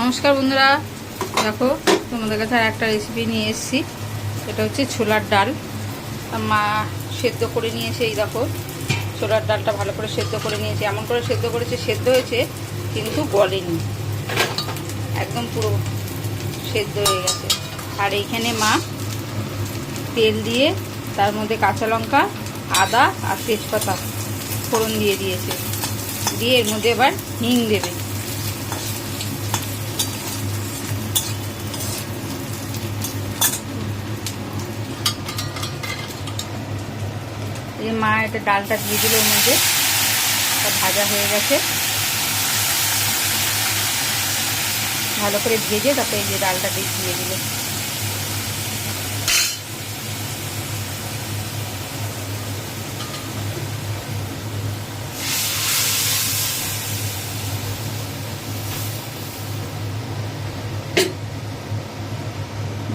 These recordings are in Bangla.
নমস্কার বন্ধুরা। দেখো, তোমাদের কাছে আর একটা রেসিপি নিয়ে এসেছি। এটা হচ্ছে ছোলার ডাল। মা সেদ্ধ করে নিয়েছে এই দেখো। ছোলার ডালটা ভালো করে সেদ্ধ করে নিয়েছে। এমন করে সেদ্ধ করেছে, সেদ্ধ হয়েছে, কিন্তু গলেনি। একদম পুরো সেদ্ধ হয়ে গেছে। আর এইখানে মা তেল দিয়ে তার মধ্যে কাঁচা লঙ্কা, আদা আর তেজপাতা ফোড়ন দিয়ে দিয়েছে। দিয়ে এর মধ্যে এবার হিং দেবে। এই মা এটা ডালটা দিয়ে দিল ওর মধ্যে। ভাজা হয়ে গেছে। ভালো করে ভেজে তারপরে এই যে ডালটা দিয়ে দিল।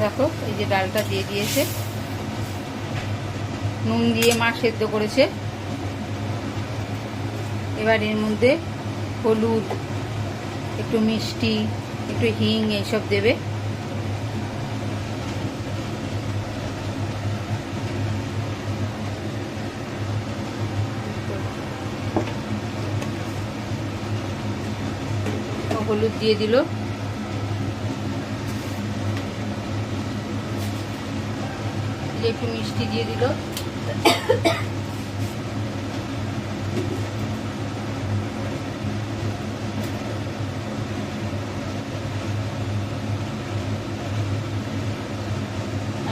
দেখো, এই যে ডালটা দিয়ে দিয়েছে। নুন দিয়ে মা সেদ্ধ করেছে। এবার এর মধ্যে হলুদ, একটু মিষ্টি, একটু হিং এইসব দেবে। হলুদ দিয়ে দিল। একটু মিষ্টি দিয়ে দিল।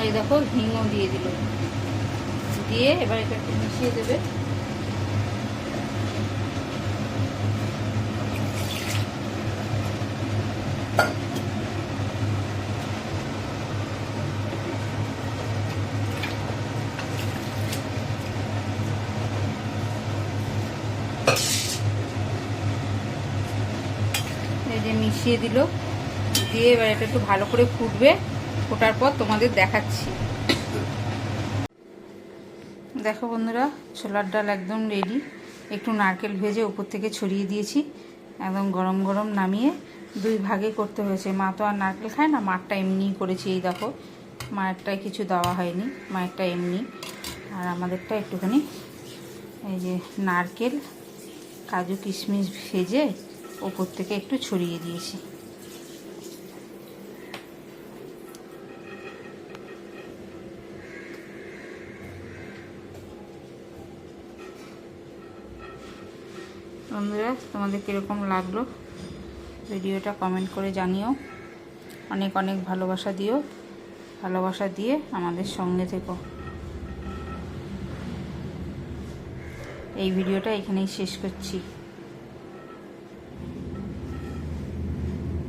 এই দেখো, হিংও দিয়ে দিল। দিয়ে এবার এটা একটু মিশিয়ে দেবে। যে মিশিয়ে দিল, দিয়ে এবার এটা একটু ভালো করে ফুটবে, ফোটার পর তোমাদের দেখাচ্ছি। দেখো বন্ধুরা, ছোলার ডাল একদম রেডি একটু নারকেল ভেজে উপর থেকে ছড়িয়ে দিয়েছি, একদম গরম গরম নামিয়ে দুই ভাগে করতে হয়েছে। মা তো আর নারকেল খায় না, মারটা এমনিই করেছি, এই দেখো। মায়েরটায় কিছু দেওয়া হয়নি মায়েরটা এমনি। আর আমাদেরটা একটুখানি, এই যে নারকেল, কাজু কিশমিশ ভেজে ওপর থেকে একটু ছড়িয়ে দিয়েছি। বন্ধুরা, তোমাদের কীরকম লাগল? ভিডিওটা কমেন্ট করে জানিও। অনেক অনেক ভালোবাসা দিও। ভালোবাসা দিয়ে আমাদের সঙ্গে থেকো। এই ভিডিওটা এখানেই শেষ করছি।